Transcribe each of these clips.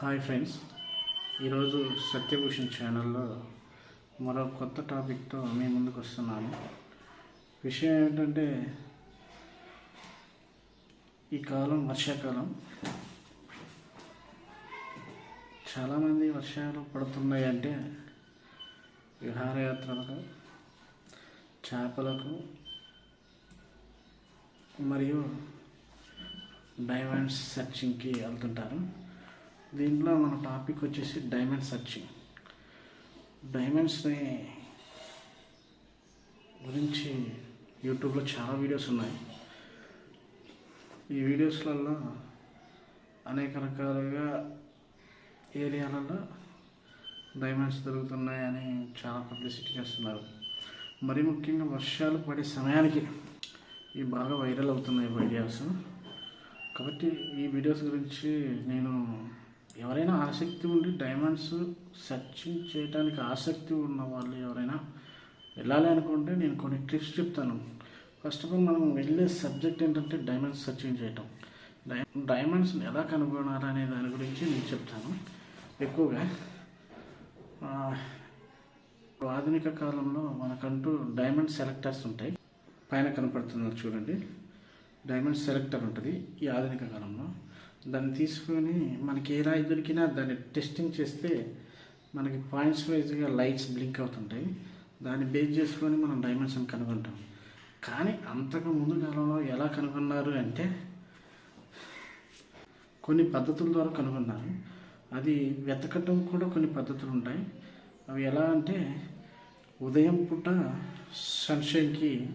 Hi friends ఈరోజు సత్యభూషణ్ ఛానల్లో మరో కొత్త టాపిక్తో మీ ముందుకు వస్తున్నాను. విషయం ఏంటంటే ఈ కాలం వర్షాకాలం. చాలామంది వర్షాలు పడుతున్నాయి అంటే విహారయాత్రలకు చేపలకు మరియు డైమండ్స్ సెర్చింగ్కి వెళ్తుంటారు. దీంట్లో మన టాపిక్ వచ్చేసి డైమండ్ సర్చింగ్. డైమండ్స్ని గురించి యూట్యూబ్లో చాలా వీడియోస్ ఉన్నాయి. ఈ వీడియోస్లలో అనేక రకాలుగా ఏరియాలలో డైమండ్స్ దొరుకుతున్నాయని చాలా పబ్లిసిటీ చేస్తున్నారు. మరి ముఖ్యంగా వర్షాలు పడే సమయానికి ఇవి బాగా వైరల్ అవుతున్నాయి వీడియోస్. కాబట్టి ఈ వీడియోస్ గురించి నేను ఎవరైనా ఆసక్తి ఉండి డైమండ్స్ సర్చింగ్ చేయడానికి ఆసక్తి ఉన్న వాళ్ళు ఎవరైనా వెళ్ళాలి అనుకుంటే నేను కొన్ని టిప్స్ చెప్తాను. ఫస్ట్ ఆఫ్ ఆల్ మనం వెళ్ళే సబ్జెక్ట్ ఏంటంటే డైమండ్స్ సర్చింగ్ చేయటం. డై డైమండ్స్ని ఎలా కనుగొనాలనే దాని గురించి నేను చెప్తాను. ఎక్కువగా ఆధునిక కాలంలో మనకంటూ డైమండ్ సెలెక్టర్స్ ఉంటాయి. పైన కనపడుతున్నారు చూడండి. డైమండ్ సెలెక్టర్ ఉంటుంది ఈ ఆధునిక కాలంలో. దాన్ని తీసుకొని మనకి ఏ రాయి దొరికినా దాన్ని టెస్టింగ్ చేస్తే మనకి పాయింట్స్ వైజ్గా లైట్స్ బ్లింక్ అవుతుంటాయి. దాన్ని బేస్ చేసుకొని మనం డైమెన్షన్ కనుగొంటాం. కానీ అంతకు ముందు కాలంలో ఎలా కనుగొన్నారు అంటే కొన్ని పద్ధతుల ద్వారా కనుగొన్నారు. అది వెతకటం కూడా కొన్ని పద్ధతులు ఉంటాయి. అవి ఎలా అంటే ఉదయం పూట సన్షైన్కి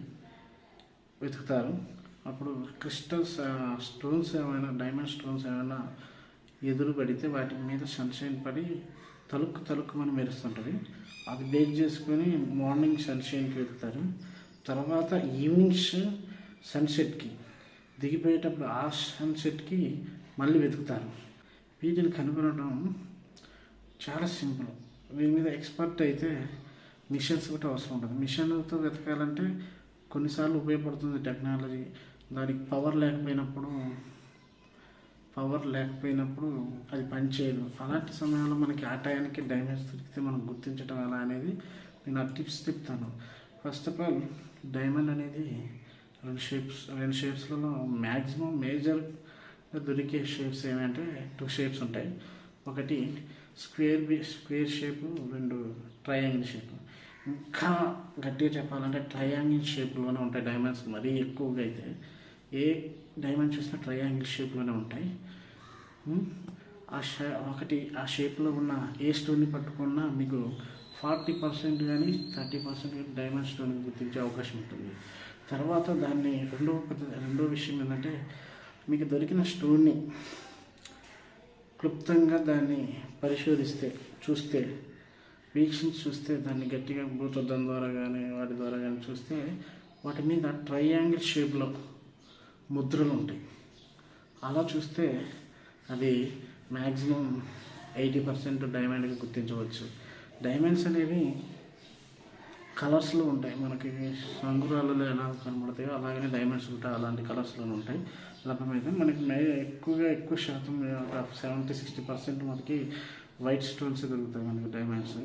వెతుకుతారు. అప్పుడు క్రిస్టల్స్ స్టోన్స్ ఏమైనా డైమండ్ స్టోన్స్ ఏమైనా ఎదురు పడితే వాటి మీద సన్షైన్ పడి తలుక్కు తలుక్కు మనం మెరుస్తుంటుంది. అది బేక్ చేసుకొని మార్నింగ్ సన్షైన్కి వెతుకుతారు తర్వాత ఈవినింగ్స్ సన్సెట్కి దిగిపోయేటప్పుడు ఆ సన్సెట్కి మళ్ళీ వెతుకుతారు. వీటిని కనుగొనడం చాలా సింపుల్. వీటి మీద ఎక్స్పర్ట్ అయితే మిషన్స్ కూడా అవసరం ఉంటుంది. మిషన్తో వెతకాలంటే కొన్నిసార్లు ఉపయోగపడుతుంది టెక్నాలజీ. దానికి పవర్ లేకపోయినప్పుడు పవర్ లేకపోయినప్పుడు అది పనిచేయదు అలాంటి సమయంలో మనకి ఆ టయానికి డైమండ్స్ దొరికితే మనం గుర్తించడం ఎలా అనేది నేను ఆ టిప్స్ చెప్తాను. ఫస్ట్ ఆఫ్ ఆల్ డైమండ్ అనేది రెండు షేప్స్ రెండు షేప్స్లలో మ్యాక్సిమం మేజర్ దొరికే షేప్స్ ఏమంటే టూ షేప్స్ ఉంటాయి. ఒకటి స్క్వేర్ బి స్క్వేర్ షేపు రెండు ట్రయాంగిల్ షేప్ ఇంకా గట్టిగా చెప్పాలంటే ట్రయాంగిల్ షేప్లోనే ఉంటాయి డైమండ్స్ మరీ ఎక్కువగా అయితే ఏ డైమండ్ ట్రయాంగిల్ షేప్లోనే ఉంటాయి. ఆ షే ఒకటి ఆ షేప్లో ఉన్న ఏ స్టోన్ని పట్టుకున్నా మీకు ఫార్టీ పర్సెంట్ కానీ థర్టీ పర్సెంట్ డైమండ్ స్టోన్ గుర్తించే అవకాశం ఉంటుంది. తర్వాత దాన్ని రెండో రెండో విషయం ఏంటంటే మీకు దొరికిన స్టోన్ని క్లుప్తంగా దాన్ని పరిశోధిస్తే చూస్తే వీక్షించి చూస్తే దాన్ని గట్టిగా భూతద్దం ద్వారా కానీ వాటి ద్వారా కానీ చూస్తే వాటి మీద ట్రయాంగిల్ షేప్లో ముద్రలు ఉంటాయి. అలా చూస్తే అది మ్యాక్సిమం ఎయిటీ పర్సెంట్ డైమండ్గా గుర్తించవచ్చు. డైమండ్స్ అనేవి కలర్స్లో ఉంటాయి. మనకి సంగురాలలో ఎలా కనబడతాయో అలాగనే డైమండ్స్ ఉంటాయి అలాంటి కలర్స్లో ఉంటాయి. లభ్యమైతే మనకి మే ఎక్కువగా ఎక్కువ శాతం సెవెంటీ సిక్స్టీ పర్సెంట్ మనకి వైట్ స్టోన్స్ దొరుకుతాయి మనకి డైమండ్స్.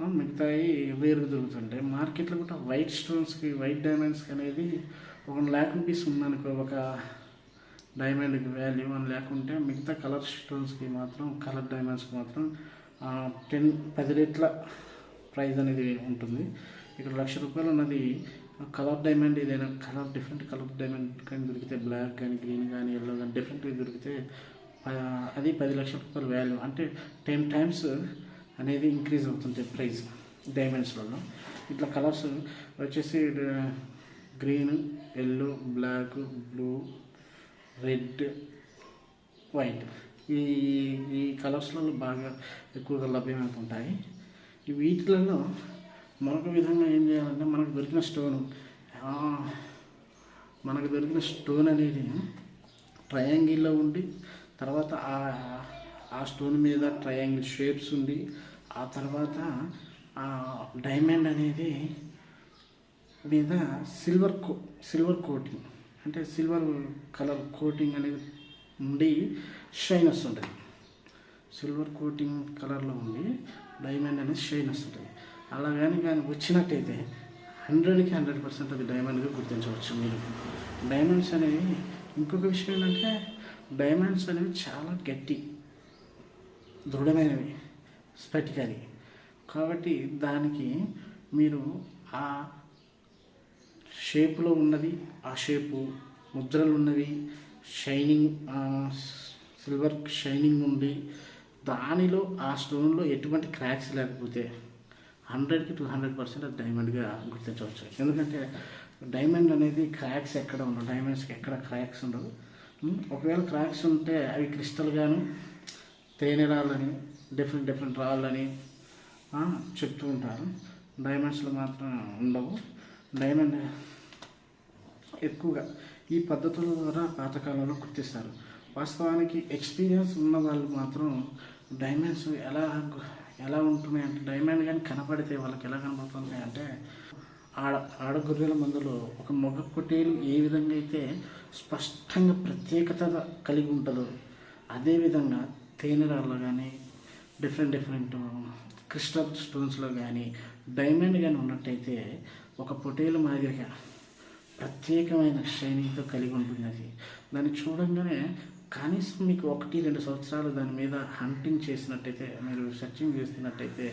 మిగతాయి వేరుగా దొరుకుతుంటాయి. మార్కెట్లో కూడా వైట్ స్టోన్స్కి వైట్ డైమండ్స్కి అనేది ఒక ల్యాక్ రూపీస్ ఉందనుకో ఒక డైమండ్కి వాల్యూ వన్ ల్యాక్ ఉంటే మిగతా కలర్ స్టోన్స్కి మాత్రం కలర్ డైమండ్స్కి మాత్రం టెన్ పది రెట్ల ప్రైజ్ అనేది ఉంటుంది. ఇక్కడ లక్ష రూపాయలు ఉన్నది కలర్ డైమండ్ ఏదైనా కలర్ డిఫరెంట్ కలర్ డైమండ్ కానీ దొరికితే బ్లాక్ కానీ గ్రీన్ కానీ ఎల్లో కానీ డిఫరెంట్గా దొరికితే అది పది లక్షల రూపాయల వాల్యూ అంటే టెన్ టైమ్స్ అనేది ఇంక్రీజ్ అవుతుంది ప్రైస్ డైమండ్స్లలో ఇట్లా కలర్స్ వచ్చేసి green yellow black blue red white. ఈ ఈ కలర్స్లలో బాగా ఎక్కువగా లభ్యమవుతుంటాయి వీటిలలో మరొక విధంగా ఏం చేయాలంటే మనకు దొరికిన స్టోన్. మనకు దొరికిన స్టోన్ అనేది ట్రయాంగిల్లో ఉండి తర్వాత ఆ ఆ స్టోన్ మీద ట్రయాంగిల్ షేప్స్ ఉండి ఆ తర్వాత ఆ డైమండ్ అనేది మీద సిల్వర్ కో సిల్వర్ కోటింగ్ అంటే సిల్వర్ కలర్ కోటింగ్ అనేది ఉండి షైన్ వస్తుంటుంది సిల్వర్ కోటింగ్ కలర్లో ఉండి డైమండ్ అనేది షైన్ వస్తుంది అలా కానీ కానీ వచ్చినట్టయితే హండ్రెడ్కి హండ్రెడ్ పర్సెంట్ అది డైమండ్గా గుర్తించవచ్చు మీరు. డైమండ్స్ అనేవి ఇంకొక విషయం ఏంటంటే డైమండ్స్ అనేవి చాలా గట్టి దృఢమైనవి స్ఫటికాలి కాబట్టి దానికి మీరు ఆ షేప్లో ఉన్నది ఆ షేపు ముద్రలు ఉన్నవి షైనింగ్ సిల్వర్ షైనింగ్ ఉండి దానిలో ఆ స్టోన్లో ఎటువంటి క్రాక్స్ లేకపోతే హండ్రెడ్కి టూ హండ్రెడ్ పర్సెంట్ అది డైమండ్గా గుర్తించవచ్చు. ఎందుకంటే డైమండ్ అనేది క్రాక్స్ ఎక్కడ ఉండవు డైమండ్స్కి ఎక్కడ క్రాక్స్ ఉండవు. ఒకవేళ క్రాక్స్ ఉంటే అవి క్రిస్టల్ గాను తేనె రాళ్ళని డిఫరెంట్ డిఫరెంట్ రాళ్ళని చెప్తూ ఉంటారు. డైమండ్స్లో మాత్రం ఉండవు. డైమండ్ ఎక్కువగా ఈ పద్ధతుల ద్వారా పాతకాలంలో గుర్తిస్తారు. వాస్తవానికి ఎక్స్పీరియన్స్ ఉన్న వాళ్ళు మాత్రం డైమండ్స్ ఎలా ఎలా ఉంటున్నాయి అంటే డైమండ్ కానీ కనపడితే వాళ్ళకి ఎలా కనబడుతున్నాయి అంటే ఆడ ఆడ గొర్రెల మందులో ఒక మగ పొట్టేలు ఏ విధంగా అయితే స్పష్టంగా ప్రత్యేకత కలిగి ఉంటుందో అదేవిధంగా తేనెరాళ్ళు కానీ డిఫరెంట్ డిఫరెంట్ క్రిస్టల్ స్టోన్స్లో కానీ డైమండ్ కానీ ఉన్నట్టయితే ఒక పొటేలు మాదిరిగా ప్రత్యేకమైన షైనింగ్తో కలిగి ఉంటుంది అది దాన్ని చూడంగానే కనీసం మీకు ఒకటి రెండు సంవత్సరాలు దాని మీద హంటింగ్ చేసినట్టయితే మీరు సెర్చింగ్ చేస్తున్నట్టయితే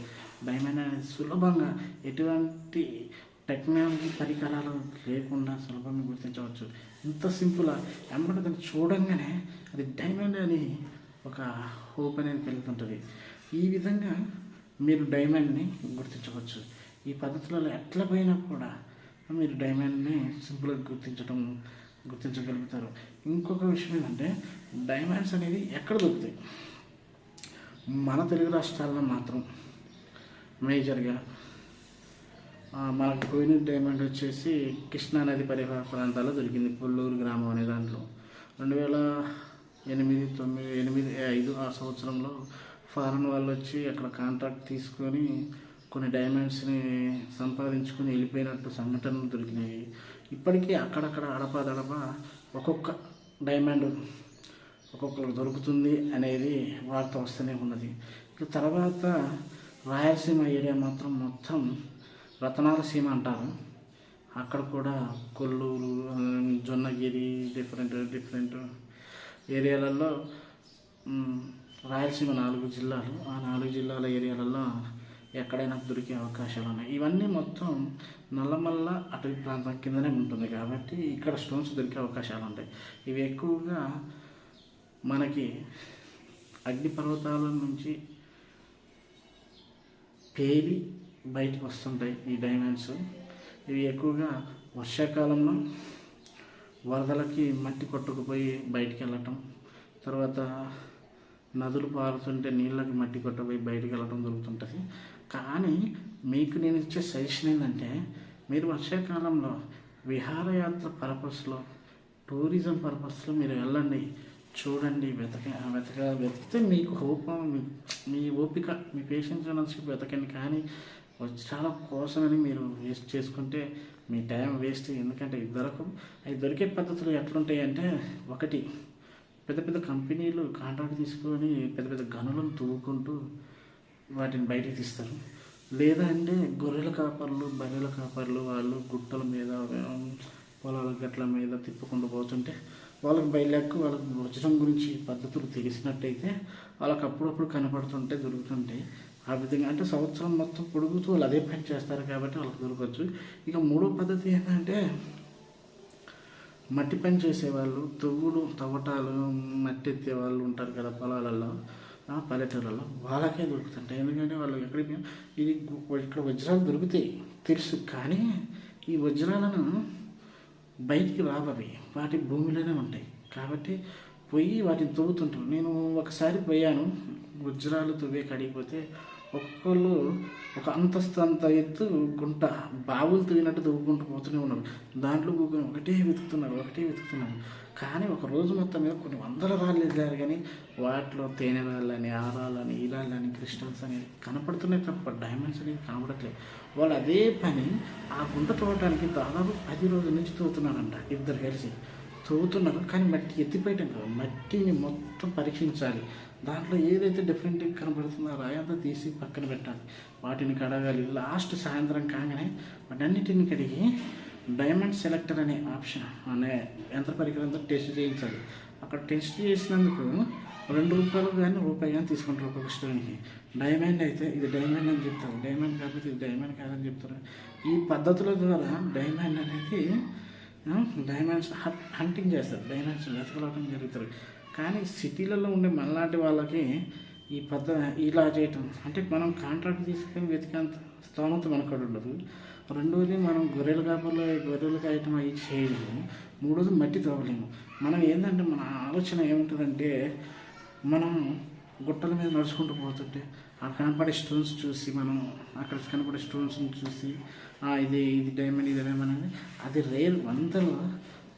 డైమండ్ అనేది సులభంగా ఎటువంటి టెక్నాలజీ పరికరాలు లేకుండా సులభంగా గుర్తించవచ్చు. ఇంత సింపుల్ వెంబడి దాన్ని చూడంగానే అది డైమండ్ అని ఒక హోప్ అనేది కలుగుతుంటుంది ఈ విధంగా మీరు డైమండ్ని గుర్తించవచ్చు. ఈ పద్ధతులలో ఎట్లా పోయినా కూడా మీరు డైమండ్ని సింపుల్గా గుర్తించడం గుర్తించగలుగుతారు. ఇంకొక విషయం ఏంటంటే డైమండ్స్ అనేది ఎక్కడ దొరుకుతాయి? మన తెలుగు రాష్ట్రాల్లో మాత్రం మేజర్గా మనకు పోయిన డైమండ్ వచ్చేసి కృష్ణా నది పరివాహ ప్రాంతాల్లో దొరికింది. పుల్లూరు గ్రామం అనే దాంట్లో. రెండు వేల ఎనిమిది తొమ్మిది ఎనిమిది ఐదు ఆ సంవత్సరంలో ఫారెన్ వాళ్ళు వచ్చి అక్కడ కాంట్రాక్ట్ తీసుకొని కొన్ని డైమండ్స్ని సంపాదించుకొని వెళ్ళిపోయినట్టు సంఘటనలు దొరికినాయి. ఇప్పటికీ అక్కడక్కడ అడపాదడప ఒక్కొక్క డైమండ్ ఒక్కొక్కరు దొరుకుతుంది అనేది వార్త వస్తూనే ఉన్నది. ఇక తర్వాత రాయలసీమ ఏరియా మాత్రం మొత్తం రతనాల సీమ అంటారు. అక్కడ కూడా కొల్లూరు జొన్నగిరి డిఫరెంట్ డిఫరెంట్ ఏరియాలలో రాయలసీమ నాలుగు జిల్లాలు. ఆ నాలుగు జిల్లాల ఏరియాలలో ఎక్కడైనా దొరికే అవకాశాలు ఉన్నాయి. ఇవన్నీ మొత్తం నల్లమల్ల అటవీ ప్రాంతం కిందనే ఉంటుంది కాబట్టి ఇక్కడ స్టోన్స్ దొరికే అవకాశాలు ఉంటాయి. ఇవి ఎక్కువగా మనకి అగ్నిపర్వతాల నుంచి పేలి బయటకు వస్తుంటాయి ఈ డైమండ్స్. ఇవి ఎక్కువగా వర్షాకాలంలో వరదలకి మట్టి కొట్టుకుపోయి బయటికి వెళ్ళటం తర్వాత నదులు పారుతుంటే నీళ్ళకి మట్టి కొట్టుకుపోయి బయటికి వెళ్ళటం జరుగుతుంటుంది. కానీ మీకు నేను ఇచ్చే సజెషన్ ఏంటంటే మీరు వర్షాకాలంలో విహారయాత్ర పర్పస్లో టూరిజం పర్పస్లో మీరు వెళ్ళండి చూడండి వెతక వెతక వెతికితే మీకు హోప్ మీ- మీ ఓపిక మీ పేషెన్స్ నుంచి వెతకండి. కానీ వజ్రాల కోసమని మీరు వేస్ట్ చేసుకుంటే మీ టైం వేస్ట్. ఎందుకంటే ఇది దొరకవు అవి దొరికే పద్ధతులు ఎట్లుంటాయి అంటే ఒకటి పెద్ద పెద్ద కంపెనీలు కాంట్రాక్ట్ తీసుకొని పెద్ద పెద్ద గనులను తవ్వుకుంటూ వాటిని బయటికి తీస్తారు లేదా అంటే గొర్రెల కాపర్లు బర్రెల కాపర్లు వాళ్ళు గుట్టల మీద పొలాల గట్ల మీద తిప్పుకుంటూ పోతుంటే వాళ్ళకి బయలుకు వాళ్ళకి వజ్రం గురించి పద్ధతులు తెలిసినట్టయితే వాళ్ళకి అప్పుడప్పుడు కనపడుతుంటే దొరుకుతుంటాయి ఆ విధంగా అంటే సంవత్సరం మొత్తం పొడుగుతూ వాళ్ళు అదే పని చేస్తారు కాబట్టి వాళ్ళకి దొరకవచ్చు. ఇక మూడో పద్ధతి ఏంటంటే మట్టి పని చేసేవాళ్ళు తవ్వుడు తవ్వటాలు మట్టి ఎత్తే వాళ్ళు ఉంటారు కదా పొలాలలో పల్లెటూళ్ళలో వాళ్ళకే దొరుకుతుంటాయి. ఎందుకంటే వాళ్ళు ఎక్కడికి ఇది ఇక్కడ వజ్రాలు దొరుకుతాయి తెలుసు. కానీ ఈ వజ్రాలను బయటికి రావవి. వాటి భూమిలోనే ఉంటాయి. కాబట్టి పోయి వాటిని తవ్వుతుంటారు నేను ఒకసారి పోయాను. వజ్రాలు తవ్వే కడిగిపోతే ఒక్కొక్కళ్ళు ఒక అంతస్తు అంత ఎత్తు గుంట బావులు తవ్వినట్టు తవ్వుకుంటూ పోతూనే ఉన్నారు దాంట్లో కూర్చొని ఒకటే వెతుకుతున్నారు ఒకటే వెతుకుతున్నారు. కానీ ఒక రోజు మొత్తం మీద కొన్ని వందల రాళ్ళు ఎదిగారు కానీ వాటిలో తేనె రాళ్ళని ఆ ఈరాళ్ళని క్రిస్టల్స్ అనేది కనపడుతున్నాయి తప్ప డైమండ్స్ అనేవి కనపడట్లేదు వాళ్ళు అదే పని ఆ గుంట తవ్వటానికి దాదాపు పది రోజుల నుంచి తోతున్నారంట ఇద్దరు కలిసి. తవ్వుతున్నారు. కానీ మట్టి ఎత్తిపోయటం కాదు. మట్టిని మొత్తం పరీక్షించాలి. దాంట్లో ఏదైతే డిఫరెంట్గా కనబడుతుందో రాయంతా అంతా తీసి పక్కన పెట్టాలి. వాటిని కడగాలి. లాస్ట్ సాయంత్రం కాగానే వాటన్నిటిని కడిగి డైమండ్ సెలెక్టర్ అనే ఆప్షన్ అనే యంత్ర పరికరంతో టెస్ట్ చేయించాలి. అక్కడ టెస్ట్ చేసినందుకు రెండు రూపాయలు కానీ రూపాయి కానీ తీసుకుంటారు ఒక్కొక్క స్టోన్కి డైమండ్ అయితే ఇది డైమండ్ అని చెప్తారు. డైమండ్ కాకపోతే ఇది డైమండ్ కాదని చెప్తారు. ఈ పద్ధతుల ద్వారా డైమండ్ అనేది డైమండ్స్ హంటింగ్ చేస్తారు. డైమండ్స్ వెతకడం జరుగుతుంది. కానీ సిటీలలో ఉండే మనలాంటి వాళ్ళకి ఈ పద్ధ ఇలా చేయటం అంటే మనం కాంట్రాక్ట్ తీసుకొని వెతికేంత స్థోమత మనకు ఉండదు. రెండోది మనం గొర్రెలు కాపులు గొర్రెలు కాయటం అవి చేయలేము. మూడోది మట్టి తవ్వలేము. మనం ఏంటంటే మన ఆలోచన ఏముంటుందంటే మనం గుట్టల మీద నడుచుకుంటూ పోతుంటే ఆ కనపడే స్టోన్స్ చూసి మనం అక్కడ కనపడే స్టోన్స్ని చూసి ఇది ఇది డైమండ్ ఇది డైమండ్ అని అది రేర్ వందలో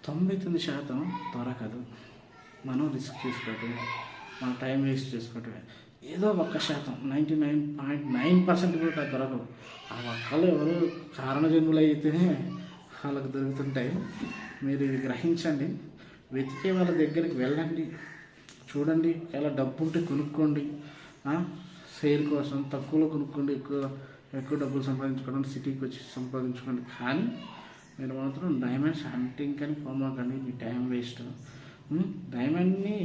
తొంభై తొమ్మిది శాతం దొరకదు మనం రిస్క్ చేసుకోవటం మన టైం వేస్ట్ చేసుకోవటమే. ఏదో ఒక్క శాతం ninety nine point nine percent కూడా దొరకవు ఆ ఒక్కళ్ళు ఎవరు కారణజన్ములు అయితేనే వాళ్ళకి దొరుకుతుంటాయి. మీరు ఇది గ్రహించండి వెతికే వాళ్ళ దగ్గరికి వెళ్ళండి. చూడండి ఎలా డబ్బు ఉంటే కొనుక్కోండి సేల్ కోసం తక్కువలో కొనుక్కోండి ఎక్కువ ఎక్కువ డబ్బులు సంపాదించుకోవడానికి సిటీకి వచ్చి సంపాదించుకోండి. కానీ మీరు మాత్రం డైమండ్స్ హంటింగ్ కానీ పోమాకండి మీ టైం వేస్ట్. డైమండ్ని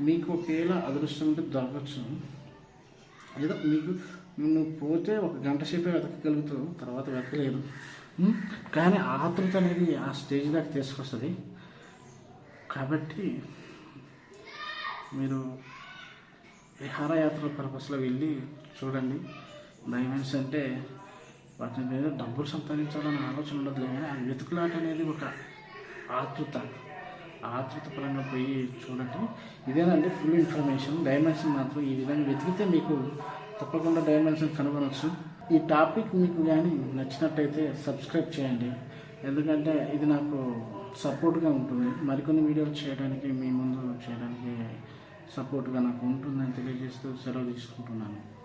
మీకు ఒకవేళ అదృష్టం ఉంటే దొరకచ్చు. ఏదో మీకు నువ్వు పోతే ఒక గంట సేపే వెతకగలుగుతావు తర్వాత వెతకలేదు. కానీ ఆతృత అనేది ఆ స్టేజ్ దాకా తీసుకొస్తుంది. కాబట్టి మీరు విహారయాత్ర పర్పస్లో వెళ్ళి చూడండి. డైమండ్స్ అంటే వాటి మీద డబ్బులు సంపాదించాలనే ఆలోచన ఉండదు కానీ ఆ వెతుకులాట అనేది ఒక ఆతృత. ఆతృత పరంగా పోయి చూడండి. ఇదేనండి ఫుల్ ఇన్ఫర్మేషన్. డైమండ్స్ మాత్రం ఈ విధంగా వెతికితే మీకు తప్పకుండా డైమండ్స్ కనుగొనవచ్చు ఈ టాపిక్ మీకు కానీ నచ్చినట్టయితే సబ్స్క్రైబ్ చేయండి. ఎందుకంటే ఇది నాకు సపోర్ట్గా ఉంటుంది. మరికొన్ని వీడియోలు చేయడానికి మీ ముందు చేయడానికి సపోర్ట్గా నాకు ఉంటుందని తెలియజేస్తూ సెలవు తీసుకుంటున్నాను.